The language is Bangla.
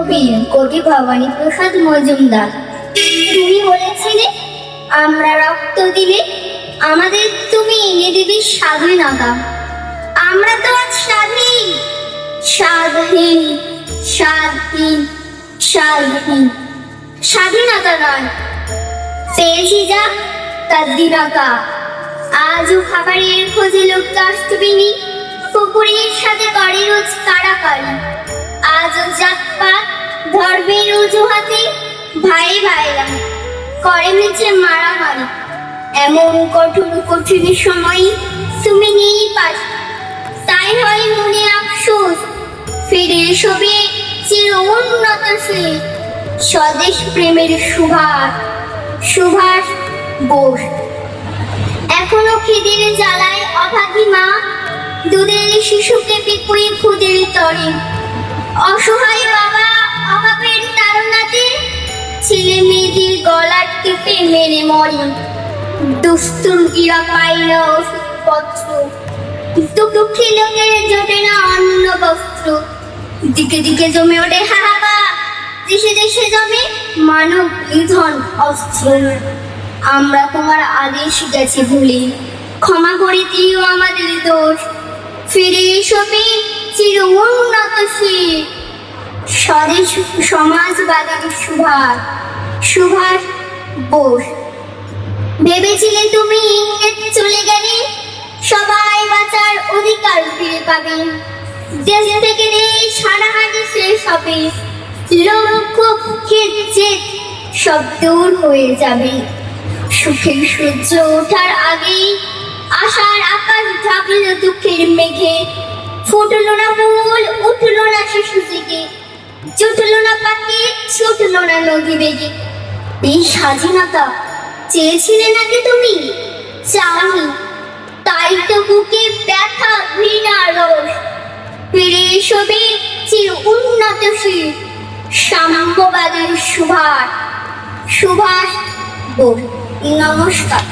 কবি কবি ভবানী প্রসাদ মজুমদার। তুমি বলেছিলে, আমরা রক্ত দিলে আমাদের তুমি এনে দিবি স্বাধীনতা। আমরা তো আজ স্বাধীন স্বাধীন স্বাধীন স্বাধীন। স্বাধীনতা নয়, পেয়েছি যা তার দিনতা আজও খাবারের খোঁজে লোক কাস্তুবিনি পুকুরের সাথে করে রোজ কাড়াকাড়ি। আজও জাতপাত ধর্মের অজুহাতে ভাই ভাইরা করে মিছে মারামারি। এমন কঠোর কঠিন সময় তুমি নেই পাস তাই হয় মনে আফসোস। ফিরে এসবে চির উন্নত স্বদেশ প্রেমের সুভাষ সুভাষ বোস। এখনও খিদের জ্বালায় অভাগী মা। দুধের শিশুকে পিকুয়ে খুদের তরে। অসহায় বাবা অভাবের তারণাতে ছেলে মেয়েদের গলা টিপে মেরে মরে। দুস্তুর্গীরা পাই না ওষুধপত্র। দুঃখী লোকের জোটে না অন্ন বস্ত্র। দিকে দিকে জমে ওঠে হাহাকার। দেশে দেশে জমে মানব নিধন অস্ত্র। আমরা তোমার আদেশ গেছে ভুলে ক্ষমা করে দিও আমাদের দোষ। ফিরে এসবে চির উন্নত সে স্বদেশ সমাজবাদী সুভাষ সুভাষ বোস। ভেবেছিলে তুমি ইংরেজি চলে গেলে? সবাই বাঁচার অধিকার ফিরে পাবে। দেশ থেকে নেই সারা হাতে শেষ হবে, লক্ষ ক্ষেত্রে সব দূর হয়ে যাবে। সুখের সূর্য ওঠার আগেই আশার আকাশ ঢাকল দুঃখের মেঘে। ফুটলো না ফুল, উঠল না শিশু থেকে জুটলো না পাখি, ছুটলো না নদী বেগে। এই স্বাধীনতা চেয়েছিলে নাকি তুমি? চাওনি তাই তো বুকে ব্যথা, ঘৃণা রোষ ফিরে এসবে চির উন্নত শির সাম্যবাদের সুভাষ। সুভাষ বোস, নমস্কার।